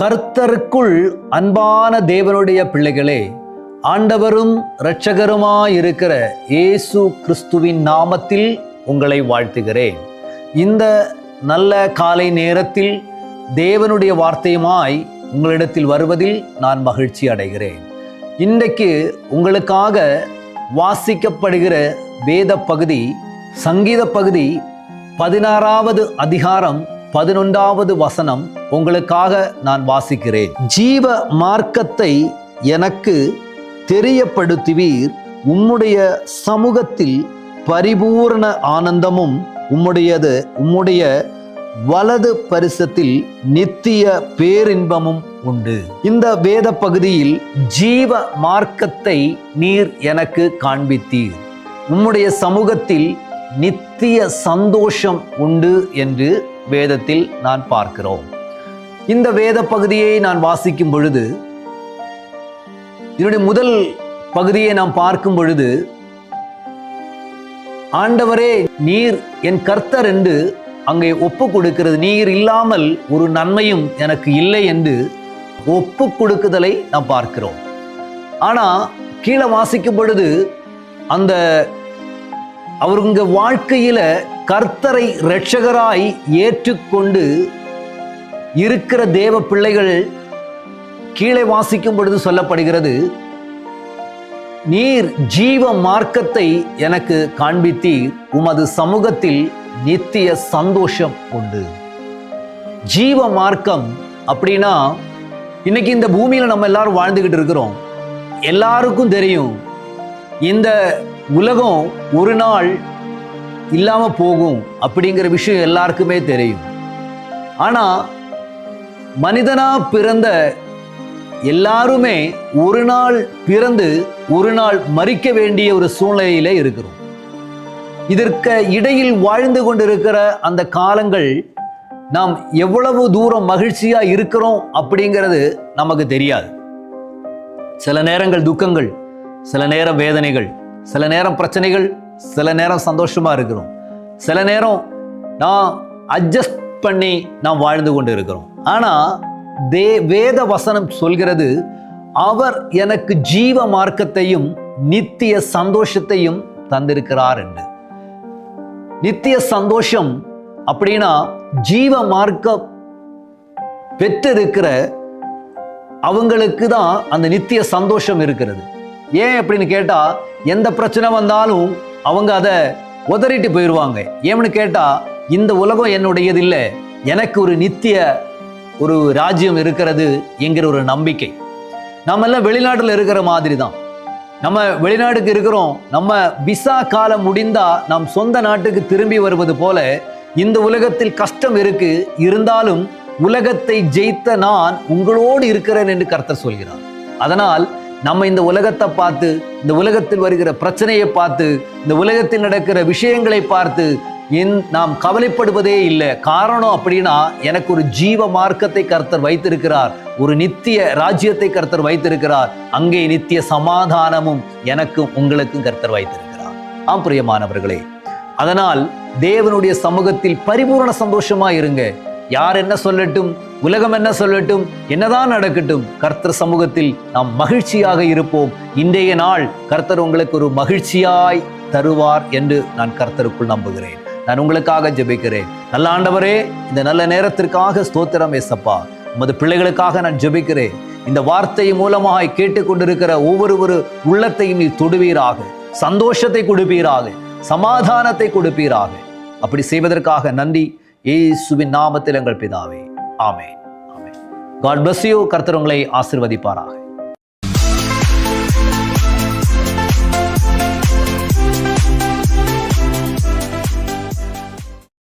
கர்த்தருக்குள் அன்பான தேவனுடைய பிள்ளைகளே ஆண்டவரும் இரட்சகருமாயிருக்கிற இயேசு கிறிஸ்துவின் நாமத்தில் உங்களை வாழ்த்துகிறேன். இந்த நல்ல காலை நேரத்தில் தேவனுடைய வார்த்தையுமாய் உங்களிடத்தில் வருவதில் நான் மகிழ்ச்சி அடைகிறேன். இன்றைக்கு உங்களுக்காக வாசிக்கப்படுகிற வேத பகுதி சங்கீத பகுதி பதினாறாவது அதிகாரம் பதினொன்றாவது வசனம் உங்களுக்காக நான் வாசிக்கிறேன். ஜீவ மார்க்கத்தை எனக்கு தெரியப்படுத்துவீர். உம்முடைய சமூகத்தில் பரிபூர்ண ஆனந்தமும் உம்முடையது உம்முடைய வலது பரிசத்தில் நித்திய பேரின்பமும் உண்டு. இந்த வேத பகுதியில் ஜீவ மார்க்கத்தை நீர் எனக்கு காண்பித்தீர். உம்முடைய சமூகத்தில் நித்திய சந்தோஷம் உண்டு என்று வேதத்தில் நான் பார்க்கிறோம். இந்த வேத பகுதியை நான் வாசிக்கும் பொழுது இதனுடைய முதல் பகுதியை நாம் பார்க்கும் பொழுது ஆண்டவரே நீர் என் கர்த்தர் என்று அங்கே ஒப்பு கொடுக்கிறது. நீர் இல்லாமல் ஒரு நன்மையும் எனக்கு இல்லை என்று ஒப்பு கொடுக்குதலை நாம் பார்க்கிறோம். ஆனா கீழே வாசிக்கும் பொழுது அந்த அவருங்க வாழ்க்கையில கர்த்தரை இரட்சகராய் ஏற்றுக்கொண்டு இருக்கிற தேவ பிள்ளைகள் கீழே வாசிக்கும் பொழுது சொல்லப்படுகிறது நீர் ஜீவ மார்க்கத்தை எனக்கு காண்பித்தீர். உமது சமூகத்தில் நித்திய சந்தோஷம் உண்டு. ஜீவ மார்க்கம் அப்படின்னா இன்னைக்கு இந்த பூமியில நம்ம எல்லாரும் வாழ்ந்துகிட்டு இருக்கிறோம். எல்லாருக்கும் தெரியும் இந்த உலகம் ஒரு நாள் இல்லாமல் போகும் அப்படிங்கிற விஷயம் எல்லாருக்குமே தெரியும். ஆனால் மனிதனாக பிறந்த எல்லாருமே ஒரு நாள் பிறந்து ஒரு நாள் மறிக்க வேண்டிய ஒரு சூழ்நிலையிலே இருக்கிறோம். இதற்கு இடையில் வாழ்ந்து கொண்டிருக்கிற அந்த காலங்கள் நாம் எவ்வளவு தூரம் மகிழ்ச்சியாக இருக்கிறோம் அப்படிங்கிறது நமக்கு தெரியாது. சில நேரங்கள் துக்கங்கள் சில நேரம் வேதனைகள் சில நேரம் பிரச்சனைகள் சில நேரம் சந்தோஷமா இருக்கிறோம். சில நேரம் நான் அட்ஜஸ்ட் பண்ணி நாம் வாழ்ந்து கொண்டு இருக்கிறோம். ஆனா தே வேத வசனம் சொல்கிறது அவர் எனக்கு ஜீவ மார்க்கத்தையும் நித்திய சந்தோஷத்தையும் தந்திருக்கிறார் என்று. நித்திய சந்தோஷம் அப்படின்னா ஜீவ மார்க்கம் பெற்றிருக்கிற அவங்களுக்கு தான் அந்த நித்திய சந்தோஷம் இருக்கிறது. ஏன் அப்படின்னு கேட்டால் எந்த பிரச்சனை வந்தாலும் அவங்க அதை உதறிட்டு போயிடுவாங்க ஏன்னு கேட்டால் இந்த உலகம் என்னுடையது இல்லை. எனக்கு ஒரு நித்திய ஒரு ராஜ்யம் இருக்கிறது என்கிற ஒரு நம்பிக்கை. நம்ம எல்லாம் வெளிநாட்டில் இருக்கிற மாதிரி தான் நம்ம வெளிநாட்டுக்கு இருக்கிறோம். நம்ம விசா காலம் முடிந்தா நம் சொந்த நாட்டுக்கு திரும்பி வருவது போல இந்த உலகத்தில் கஷ்டம் இருக்கு. இருந்தாலும் உலகத்தை ஜெயித்த நான் உங்களோடு இருக்கிறேன் என்று கர்த்தர் சொல்கிறார். அதனால் நம்ம இந்த உலகத்தை பார்த்து இந்த உலகத்தில் வருகிற பிரச்சனையை பார்த்து இந்த உலகத்தில் நடக்கிற விஷயங்களை பார்த்து என் நாம் கவலைப்படுவதே இல்லை. காரணம் அப்படின்னா எனக்கு ஒரு ஜீவ மார்க்கத்தை கர்த்தர் வைத்திருக்கிறார். ஒரு நித்திய ராஜ்யத்தை கர்த்தர் வைத்திருக்கிறார். அங்கே நித்திய சமாதானமும் எனக்கும் உங்களுக்கும் கர்த்தர் வைத்திருக்கிறார். ஆம் பிரியமானவர்களே. அதனால் தேவனுடைய சமூகத்தில் பரிபூர்ண சந்தோஷமா இருங்க. யார் என்ன சொல்லட்டும் உலகம் என்ன சொல்லட்டும் என்னதான் நடக்கட்டும் கர்த்தர் சமூகத்தில் நாம் மகிழ்ச்சியாக இருப்போம். இன்றைய நாள் கர்த்தர் உங்களுக்கு ஒரு மகிழ்ச்சியாய் தருவார் என்று நான் கர்த்தருக்குள் நம்புகிறேன். நான் உங்களுக்காக ஜெபிக்கிறேன். நல்ல ஆண்டவரே இந்த நல்ல நேரத்திற்காக ஸ்தோத்திரம் ஏசப்பா. உமது பிள்ளைகளுக்காக நான் ஜெபிக்கிறேன். இந்த வார்த்தை மூலமாக கேட்டுக்கொண்டிருக்கிற ஒவ்வொரு உள்ளத்தையும் நீ தொடுவீராக. சந்தோஷத்தை கொடுப்பீராக. சமாதானத்தை கொடுப்பீராக. அப்படி செய்வதற்காக நன்றி. இயேசுவின் நாமத்தில் எங்கள் பிதாவே. ஆமே ஆமே காட் பிளஸ் யூ கர்த்தர் உங்களை ஆசிர்வதிப்பாராக.